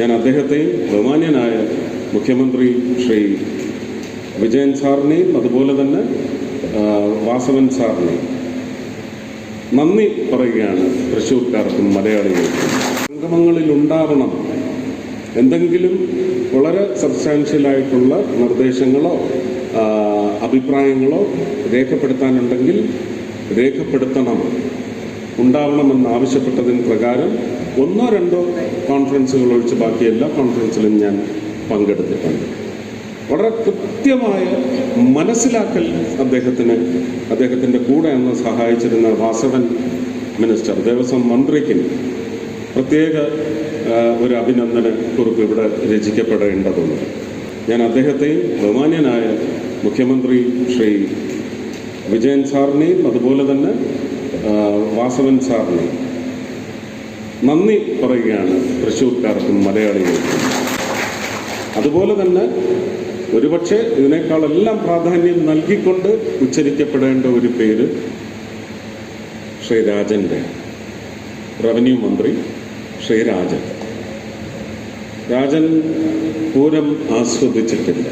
ഞാൻ അദ്ദേഹത്തെയും ബഹുമാന്യനായ മുഖ്യമന്ത്രി ശ്രീ വിജയൻ സാറിനെയും അതുപോലെ തന്നെ വാസവൻ സാറിനെയും നന്ദി പറയുകയാണ് തൃശ്ശൂർക്കാർക്കും മലയാളികൾക്കും. സംഗമങ്ങളിൽ ഉണ്ടാവണം. എന്തെങ്കിലും വളരെ സബ്സ്റ്റാൻഷ്യലായിട്ടുള്ള നിർദ്ദേശങ്ങളോ അഭിപ്രായങ്ങളോ രേഖപ്പെടുത്താനുണ്ടെങ്കിൽ രേഖപ്പെടുത്തണം. ഉണ്ടാവണമെന്ന് ആവശ്യപ്പെട്ടതിന് പ്രകാരം ഒന്നോ രണ്ടോ കോൺഫറൻസുകൾ ഒഴിച്ച് ബാക്കി എല്ലാ കോൺഫറൻസിലും ഞാൻ പങ്കെടുത്തിട്ടുണ്ട്. വളരെ കൃത്യമായ മനസ്സിലാക്കൽ അദ്ദേഹത്തിന് അദ്ദേഹത്തിന്റെ കൂടെ അന്ന് സഹായിച്ചിരുന്ന വാസവൻ മിനിസ്റ്റർ ദേവസ്വം മന്ത്രിക്ക് പ്രത്യേക ഒരു അഭിനന്ദന കുറിപ്പ് ഇവിടെ രചിക്കപ്പെടേണ്ടതുണ്ട്. ഞാൻ അദ്ദേഹത്തെയും ബഹുമാന്യനായ മുഖ്യമന്ത്രി ശ്രീ വിജയൻ സാറിനെയും അതുപോലെ തന്നെ വാസവൻ സാറിന് നന്ദി പറയുകയാണ് തൃശ്ശൂർക്കാർക്കും മലയാളികൾക്കും. അതുപോലെ തന്നെ ഒരുപക്ഷെ ഇതിനേക്കാളെല്ലാം പ്രാധാന്യം നൽകിക്കൊണ്ട് ഉച്ചരിക്കപ്പെടേണ്ട ഒരു പേര് ശ്രീ രാജന്റെ റവന്യൂ മന്ത്രി ശ്രീ രാജൻ രാജൻ പൂരം ആസ്വദിച്ചിട്ടില്ല.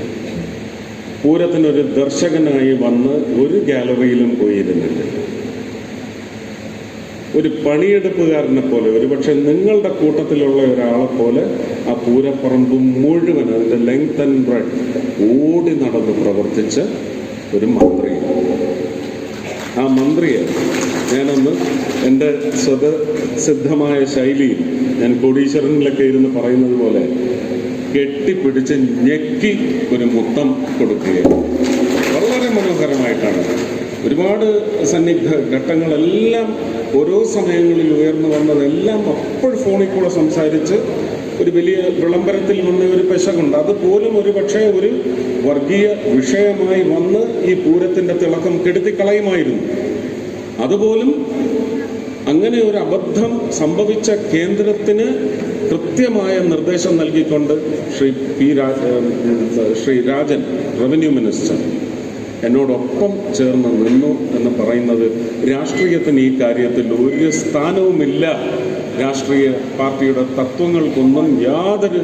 പൂരത്തിനൊരു ദർശകനായി വന്ന് ഒരു ഗാലറിയിലും പോയിരുന്നില്ല. ഒരു പണിയെടുപ്പുകാരനെ പോലെ ഒരുപക്ഷെ നിങ്ങളുടെ കൂട്ടത്തിലുള്ള ഒരാളെ പോലെ ആ പൂരപ്പറമ്പ് മുഴുവൻ അതിന്റെ ലെങ്ത് ആൻഡ് ബ്രെഡ് ഓടി നടന്ന് പ്രവർത്തിച്ച ഒരു മന്ത്രി ആ മന്ത്രിയെ ഞാനന്ന് എന്റെ സ്വതസിദ്ധമായ ശൈലിയിൽ ഞാൻ കോടീശ്വരനിലൊക്കെ ഇരുന്ന് പറയുന്നത് പോലെ കെട്ടിപ്പിടിച്ച് ഞെക്കി ഒരു മുത്തം കൊടുക്കുകയാണ്. ഒരുപാട് സന്നിഗ്ധ ഘട്ടങ്ങളെല്ലാം ഓരോ സമയങ്ങളിൽ ഉയർന്നു വന്നതെല്ലാം അപ്പോൾ ഫോണിൽ കൂടെ സംസാരിച്ച് ഒരു വലിയ വിളംബരത്തിൽ വന്ന ഒരു പെശകുണ്ട്. അതുപോലും ഒരു പക്ഷേ ഒരു വർഗീയ വിഷയമായി വന്ന് ഈ പൂരത്തിന്റെ തിളക്കം കെടുത്തിക്കളയുമായിരുന്നു. അതുപോലും അങ്ങനെ ഒരു അബദ്ധം സംഭവിച്ച കേന്ദ്രത്തിന് കൃത്യമായ നിർദ്ദേശം നൽകിക്കൊണ്ട് Shri P Raja Shri Rajan revenue minister എന്നോടൊപ്പം ചേർന്ന് നിന്നു എന്ന് പറയുന്നത് രാഷ്ട്രീയത്തിന് ഈ കാര്യത്തിൽ ഒരു സ്ഥാനവുമില്ല. രാഷ്ട്രീയ പാർട്ടിയുടെ തത്വങ്ങൾക്കൊന്നും യാതൊരു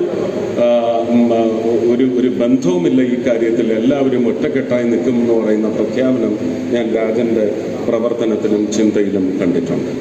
ഒരു ഒരു ബന്ധവുമില്ല ഈ കാര്യത്തിൽ. എല്ലാവരും ഒറ്റക്കെട്ടായി നിൽക്കുമെന്ന് പറയുന്ന പ്രഖ്യാപനം ഞാൻ രാജന്റെ പ്രവർത്തനത്തിലും ചിന്തയിലും കണ്ടിട്ടുണ്ട്.